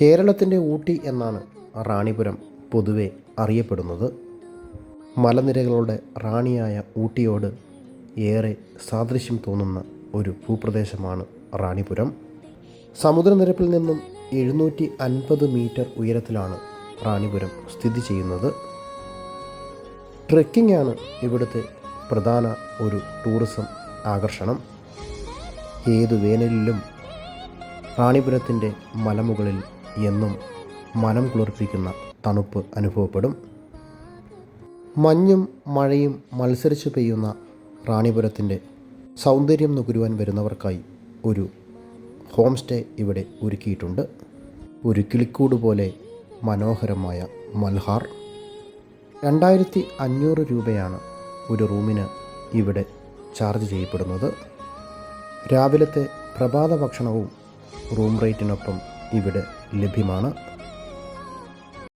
കേരളത്തിന്റെ ഊട്ടി എന്നാണ് റാണിപുരം പൊതുവെ അറിയപ്പെടുന്നത്. മലനിരകളുടെ റാണിയായ ഊട്ടിയോട് ഏറെ സാദൃശ്യം തോന്നുന്ന ഒരു ഭൂപ്രദേശമാണ് റാണിപുരം. സമുദ്രനിരപ്പിൽ നിന്നും എഴുന്നൂറ്റി അൻപത് മീറ്റർ ഉയരത്തിലാണ് റാണിപുരം സ്ഥിതി ചെയ്യുന്നത്. ട്രെക്കിംഗ് ആണ് ഇവിടുത്തെ പ്രധാന ഒരു ടൂറിസം ആകർഷണം. ഏതു വേനലിലും റാണിപുരത്തിന്റെ മലമുകളിൽ എന്നും മനം കുളിർപ്പിക്കുന്ന തണുപ്പ് അനുഭവപ്പെടും. മഞ്ഞും മഴയും മത്സരിച്ച് പെയ്യുന്ന റാണിപുരത്തിന്റെ സൗന്ദര്യം നുകരുവാൻ വരുന്നവർക്കായി ഒരു ഹോം സ്റ്റേ ഇവിടെ ഒരുക്കിയിട്ടുണ്ട്. ഒരു കിളിക്കൂട് പോലെ മനോഹരമായ മൽഹാർ. രണ്ടായിരത്തി അഞ്ഞൂറ് രൂപയാണ് ഒരു റൂമിന് ഇവിടെ ചാർജ് ചെയ്യപ്പെടുന്നത്. രാവിലത്തെ പ്രഭാത ഭക്ഷണവും റൂം റേറ്റിനൊപ്പം ഇവിടെ ലഭ്യമാണ്.